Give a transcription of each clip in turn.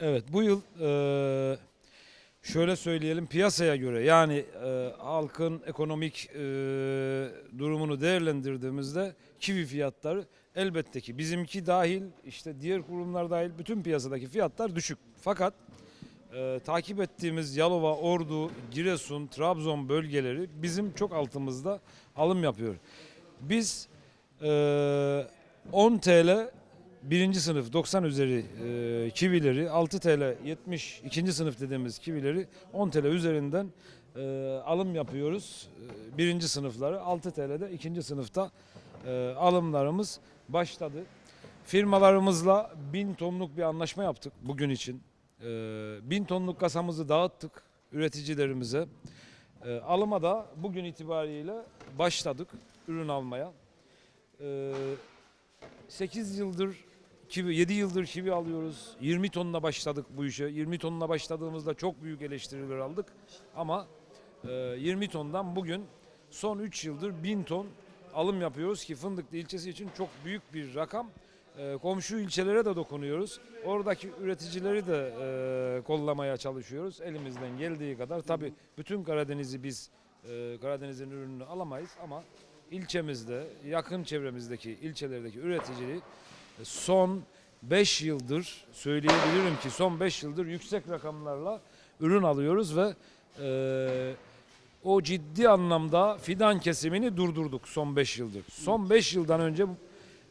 Evet bu yıl eee, şöyle söyleyelim piyasaya göre yani eee, halkın ekonomik eee, durumunu değerlendirdiğimizde kivi fiyatları elbette ki bizimki dahil işte diğer kurumlar dahil bütün piyasadaki fiyatlar düşük. Fakat eee, takip ettiğimiz Yalova, Ordu, Giresun, Trabzon bölgeleri bizim çok altımızda alım yapıyor. Biz eee 10 TL birinci sınıf 90 üzeri e, kivileri 6 TL 70 ikinci sınıf dediğimiz kivileri 10 TL üzerinden e, alım yapıyoruz. E, birinci sınıfları 6 TL'de ikinci sınıfta e, alımlarımız başladı. Firmalarımızla 1000 tonluk bir anlaşma yaptık bugün için. E, 1000 tonluk kasamızı dağıttık üreticilerimize. E, alıma da bugün itibariyle başladık ürün almaya. E, 8 yıldır kivi, 7 yıldır kivi alıyoruz. 20 tonla başladık bu işe. 20 tonla başladığımızda çok büyük eleştiriler aldık. Ama e, 20 tondan bugün son 3 yıldır 1000 ton alım yapıyoruz ki Fındıklı ilçesi için çok büyük bir rakam. E, komşu ilçelere de dokunuyoruz. Oradaki üreticileri de e, kollamaya çalışıyoruz. Elimizden geldiği kadar. Tabii bütün Karadeniz'i biz e, Karadeniz'in ürününü alamayız ama ilçemizde, yakın çevremizdeki ilçelerdeki üreticiliği son 5 yıldır söyleyebilirim ki son 5 yıldır yüksek rakamlarla ürün alıyoruz ve e, o ciddi anlamda fidan kesimini durdurduk son 5 yıldır. Son 5 yıldan önce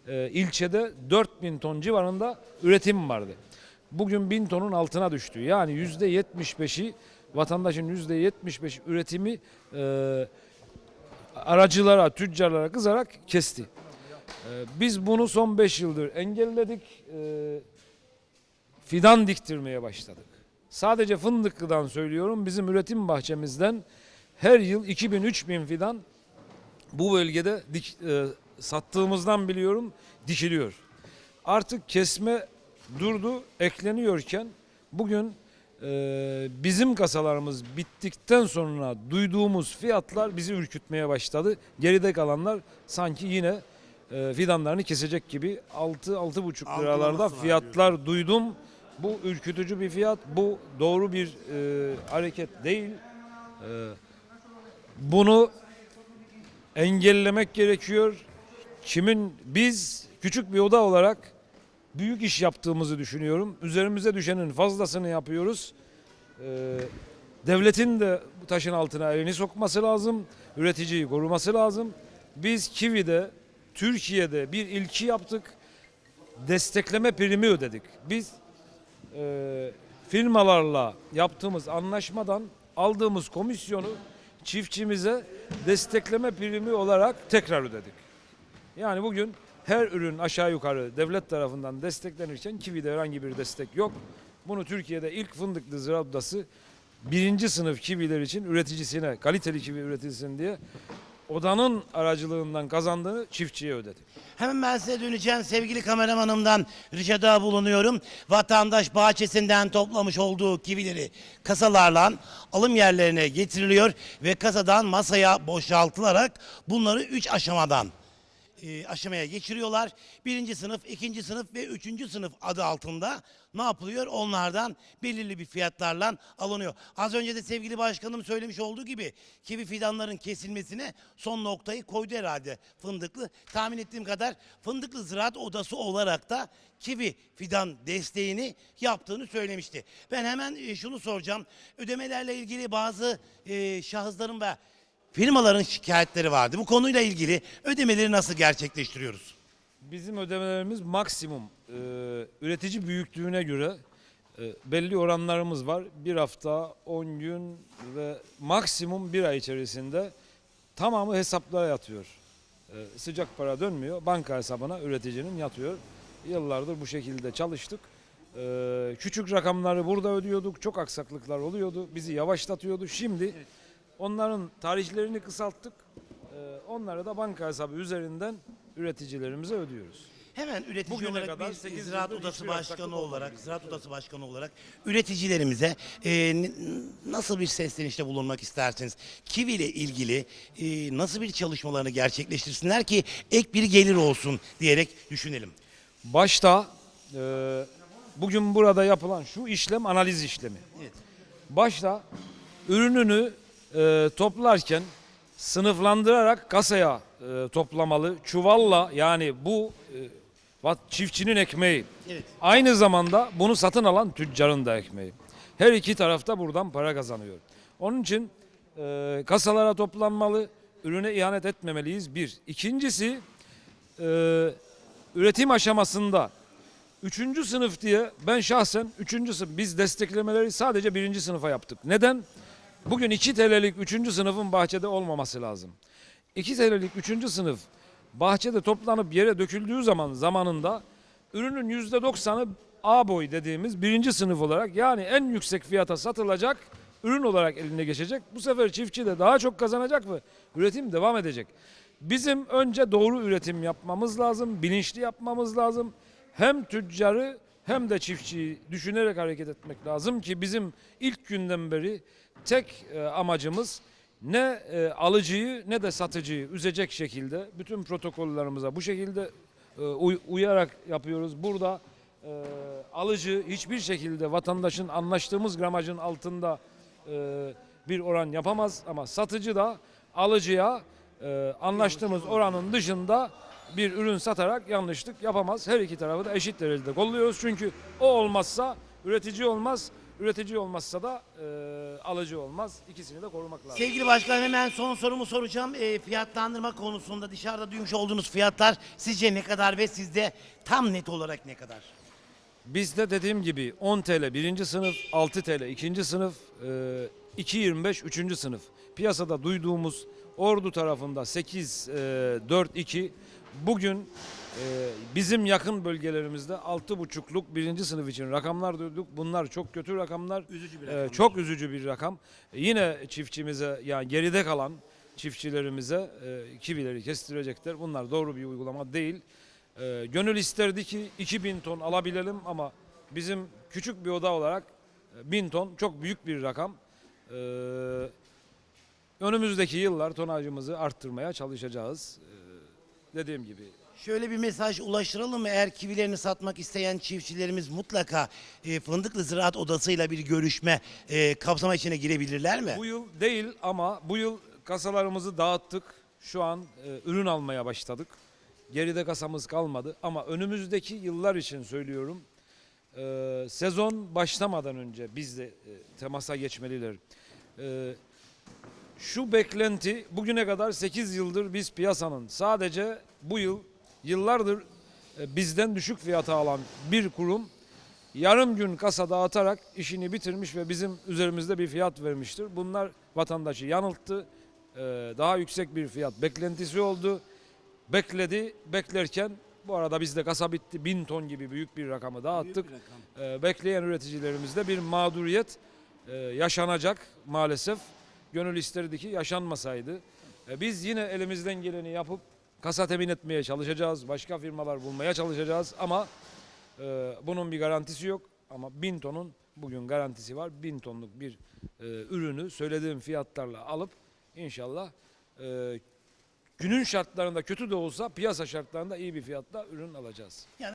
e, ilçede 4000 ton civarında üretim vardı. Bugün 1000 tonun altına düştü. Yani %75'i vatandaşın %75 üretimi e, aracılara, tüccarlara kızarak kesti. Ee, Biz bunu son 5 yıldır engelledik. Ee, Fidan diktirmeye başladık. Sadece Fındıklı'dan söylüyorum bizim üretim bahçemizden her yıl 2000-3000 fidan bu bölgede dik, e, sattığımızdan biliyorum dikiliyor. Artık kesme durdu ekleniyorken bugün e, bizim kasalarımız bittikten sonra duyduğumuz fiyatlar bizi ürkütmeye başladı. Geride kalanlar sanki yine e, fidanlarını kesecek gibi 6-6,5 liralarda fiyatlar duydum. Bu ürkütücü bir fiyat. Bu doğru bir e, hareket değil. E, bunu engellemek gerekiyor. Kimin biz küçük bir oda olarak büyük iş yaptığımızı düşünüyorum. Üzerimize düşenin fazlasını yapıyoruz. Ee, devletin de bu taşın altına elini sokması lazım. Üreticiyi koruması lazım. Biz Kivi'de Türkiye'de bir ilki yaptık. Destekleme primi ödedik. Biz e, firmalarla yaptığımız anlaşmadan aldığımız komisyonu çiftçimize destekleme primi olarak tekrar ödedik. Yani bugün her ürün aşağı yukarı devlet tarafından desteklenirken Kivi'de herhangi bir destek yok. Bunu Türkiye'de ilk fındıklı ziraat birinci sınıf kiviler için üreticisine, kaliteli kivi üretilsin diye odanın aracılığından kazandığını çiftçiye ödedi. Hemen ben size döneceğim sevgili kameramanımdan ricada bulunuyorum. Vatandaş bahçesinden toplamış olduğu kivileri kasalarla alım yerlerine getiriliyor ve kasadan masaya boşaltılarak bunları 3 aşamadan e, aşamaya geçiriyorlar. Birinci sınıf, ikinci sınıf ve üçüncü sınıf adı altında ne yapılıyor? Onlardan belirli bir fiyatlarla alınıyor. Az önce de sevgili başkanım söylemiş olduğu gibi kivi fidanların kesilmesine son noktayı koydu herhalde Fındıklı. Tahmin ettiğim kadar Fındıklı Ziraat Odası olarak da kivi fidan desteğini yaptığını söylemişti. Ben hemen e, şunu soracağım. Ödemelerle ilgili bazı e, şahısların ve firmaların şikayetleri vardı. Bu konuyla ilgili ödemeleri nasıl gerçekleştiriyoruz? Bizim ödemelerimiz maksimum e, üretici büyüklüğüne göre e, belli oranlarımız var. Bir hafta, 10 gün ve maksimum bir ay içerisinde tamamı hesaplara yatıyor. E, sıcak para dönmüyor. Banka hesabına üreticinin yatıyor. Yıllardır bu şekilde çalıştık. E, küçük rakamları burada ödüyorduk. Çok aksaklıklar oluyordu. Bizi yavaşlatıyordu. Şimdi onların tarihlerini kısalttık. E, onları da banka hesabı üzerinden üreticilerimize ödüyoruz. Hemen üretici Bugüne olarak kadar sekiz Ziraat Odası Başkanı olarak. Ziraat Odası Başkanı olarak üreticilerimize e, nasıl bir seslenişte bulunmak istersiniz? Kivi ile ilgili e, nasıl bir çalışmalarını gerçekleştirsinler ki ek bir gelir olsun diyerek düşünelim. Başta e, bugün burada yapılan şu işlem analiz işlemi. Evet. Başta ürününü e, toplarken sınıflandırarak kasaya e, toplamalı. Çuvalla yani bu e, çiftçinin ekmeği. Evet. Aynı zamanda bunu satın alan tüccarın da ekmeği. Her iki tarafta buradan para kazanıyor. Onun için e, kasalara toplanmalı, ürüne ihanet etmemeliyiz bir. İkincisi e, üretim aşamasında üçüncü sınıf diye ben şahsen üçüncü sınıf biz desteklemeleri sadece birinci sınıfa yaptık. Neden? Bugün 2 TL'lik üçüncü sınıfın bahçede olmaması lazım. 2 TL'lik üçüncü sınıf bahçede toplanıp yere döküldüğü zaman zamanında ürünün yüzde 90'ı A boy dediğimiz birinci sınıf olarak yani en yüksek fiyata satılacak ürün olarak eline geçecek. Bu sefer çiftçi de daha çok kazanacak ve üretim devam edecek. Bizim önce doğru üretim yapmamız lazım, bilinçli yapmamız lazım. Hem tüccarı hem de çiftçiyi düşünerek hareket etmek lazım ki bizim ilk günden beri tek e, amacımız ne e, alıcıyı ne de satıcıyı üzecek şekilde bütün protokollerimize bu şekilde e, uy- uyarak yapıyoruz. Burada alıcı hiçbir şekilde vatandaşın anlaştığımız gramajın altında bir oran yapamaz ama satıcı da alıcıya anlaştığımız oranın dışında bir ürün satarak yanlışlık yapamaz. Her iki tarafı da eşit derecede kolluyoruz. Çünkü o olmazsa üretici olmaz. Üretici olmazsa da e, alıcı olmaz. İkisini de korumak lazım. Sevgili başkanım hemen son sorumu soracağım. E, fiyatlandırma konusunda dışarıda duymuş olduğunuz fiyatlar sizce ne kadar ve sizde tam net olarak ne kadar? Bizde dediğim gibi 10 TL birinci sınıf, 6 TL ikinci sınıf, e, 2.25 üçüncü sınıf. Piyasada duyduğumuz Ordu tarafında 8, e, 4, 2. Bugün e, bizim yakın bölgelerimizde 6.5'luk birinci sınıf için rakamlar duyduk. Bunlar çok kötü rakamlar. Üzücü bir E, rakam. çok üzücü bir rakam. E, yine çiftçimize yani geride kalan çiftçilerimize e, kivileri kestirecekler. Bunlar doğru bir uygulama değil. E, gönül isterdi ki 2000 ton alabilelim ama bizim küçük bir oda olarak e, 1000 ton çok büyük bir rakam. E, önümüzdeki yıllar tonajımızı arttırmaya çalışacağız. E, dediğim gibi Şöyle bir mesaj ulaştıralım mı? Eğer kivilerini satmak isteyen çiftçilerimiz mutlaka e, Fındıklı Ziraat Odası'yla bir görüşme e, kapsama içine girebilirler mi? Bu yıl değil ama bu yıl kasalarımızı dağıttık. Şu an e, ürün almaya başladık. Geride kasamız kalmadı ama önümüzdeki yıllar için söylüyorum. e, sezon başlamadan önce biz de e, temasa geçmeliler. E, şu beklenti bugüne kadar 8 yıldır biz piyasanın sadece bu yıl yıllardır e, bizden düşük fiyata alan bir kurum yarım gün kasa dağıtarak işini bitirmiş ve bizim üzerimizde bir fiyat vermiştir. Bunlar vatandaşı yanılttı. Ee, Daha yüksek bir fiyat beklentisi oldu. Bekledi, beklerken bu arada bizde kasa bitti. Bin ton gibi büyük bir rakamı dağıttık. Ee, Bekleyen üreticilerimizde bir mağduriyet e, yaşanacak maalesef. Gönül isterdi ki yaşanmasaydı. E, Biz yine elimizden geleni yapıp kasa temin etmeye çalışacağız. Başka firmalar bulmaya çalışacağız ama ee, bunun bir garantisi yok ama 1000 tonun bugün garantisi var. 1000 tonluk bir e, ürünü söylediğim fiyatlarla alıp inşallah e, günün şartlarında kötü de olsa piyasa şartlarında iyi bir fiyatla ürün alacağız.